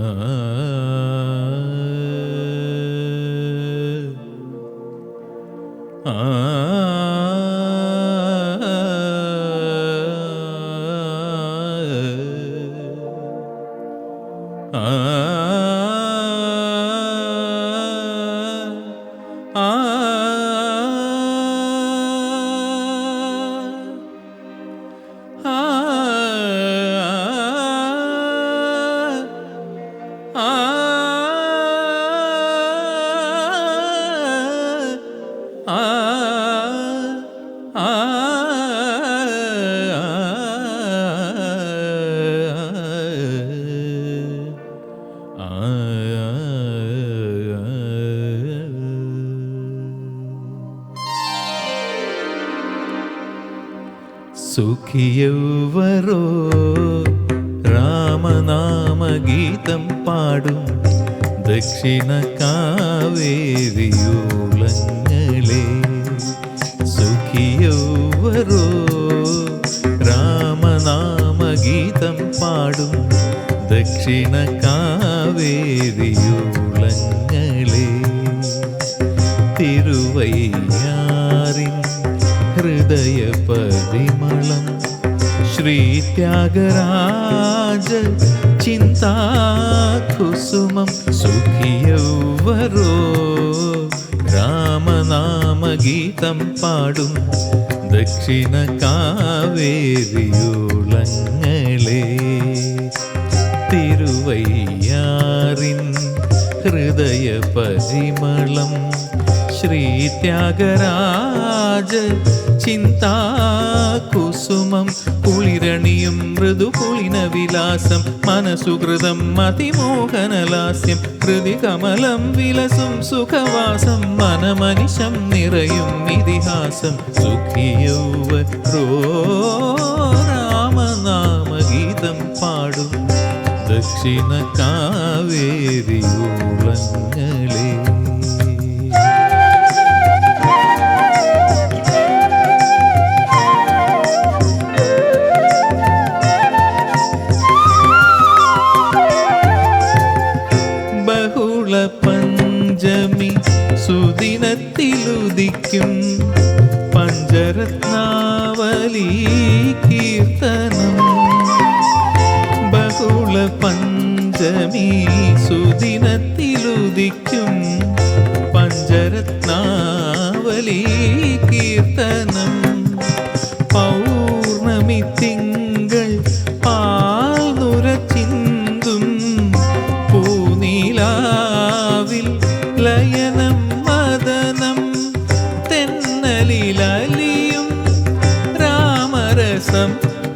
ஆ സുഖിയൗവരോ? രാമനാമഗീതം പാടും. ദക്ഷിണ കാവേരിയൂളങ്ങളെ സുഖിയവരോ? രാമനാമഗീതം പാടും. ദക്ഷിണ കാവേരിയൂളങ്ങളെ തിരുവയ്യാറിൻ ഹൃദയ പരിമളം ശ്രീത്യാഗരാജ ചിന്താകുസുമം സുഖിയൗവരോ? രാമനാമഗീതം പാടും ദക്ഷിണ കാവേരിയൂളങ്ങളെ. തിരുവയ്യാറിൻ ഹൃദയ പരിമളം ശ്രീത്യാഗരാജ ചിന്താകുസുമം കുളിരണിയും മൃദുകുളിന വിലാസം മനസുഹൃതം അതിമോഹനലാസ്യം ഹൃദികമലം വിലസും സുഖവാസം മനമനിശം നിറയും ഇതിഹാസം സുഖിയൗവ രാമനാമഗീതം പാടും. ദക്ഷിണ കാവേരിയൂളങ്ങളെ സുദിനത്തിലുദിക്കും പഞ്ചരത്നാവലി കീർത്തനം. ബഹുള പഞ്ചമി സുദിനത്തിലുദിക്കും പഞ്ചരത്നാവലി കീർത്തനം.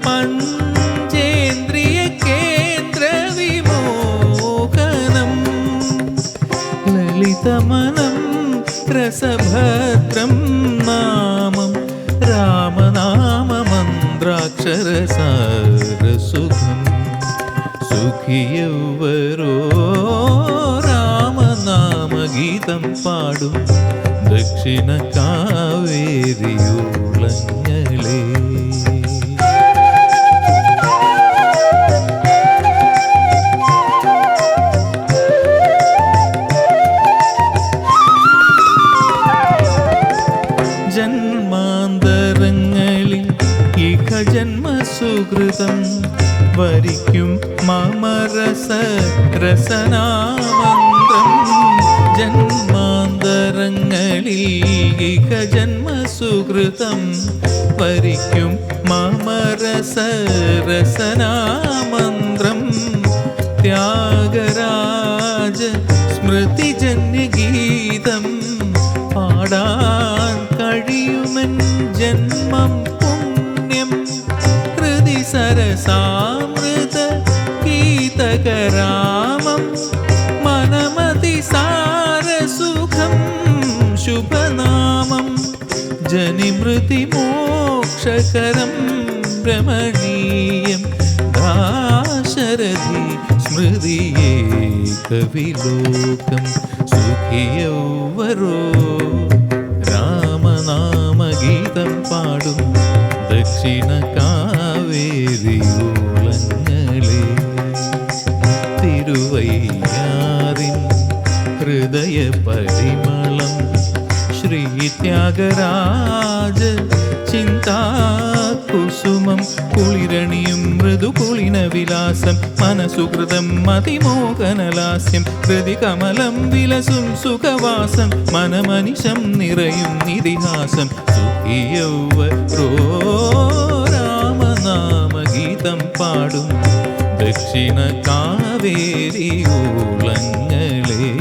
പഞ്ചേന്ദ്രിയ കേന്ദ്ര വിമോഹനം ലളിതമനം രസഭദ്രം നാമം രാമനാമമന്ത്രാക്ഷരസാരസുഖം സുഖിയവരോ രാമനാമഗീതം പാടും ദക്ഷിണ കാവേരിയൂളങ്ങളെ ജന്മസുഹൃതം വരിക്കും മമരസ രസനാമന്ത്രം ജന്മാന്തരങ്ങളിൽ ഇഹ ജന്മസുഹൃതം വരിക്കും മമരസ രസനാമന്ത്രം ത്യാഗരാജ सरसामृत गीतकरामं मनमतिसारसुखं शुभनामं। जनिमृतिमोक्षकरं रमणीयं दाशरथि शरदि स्मृतिये कविलोकं सुखियौवरो रामनामगीतं रामनाम पाडु। दक्षिणका കാവേരിയോളങ്ങളെ തിരുവയ്യാറിൻ ഹൃദയ പരിമളം ശ്രീ ത്യാഗരാജ ചിന്താകുസുമം കുളിരണിയും മൃദുകുളിന വിലാസം മനസുഹൃതം മതിമോഹനലാസ്യം കൃതികമലം വിലസും സുഖവാസം മനമനിഷം നിറയും ഇതിഹാസം സുഖിയൗവ പാടും. ദക്ഷിണ കാവേരി ഊളങ്ങളേ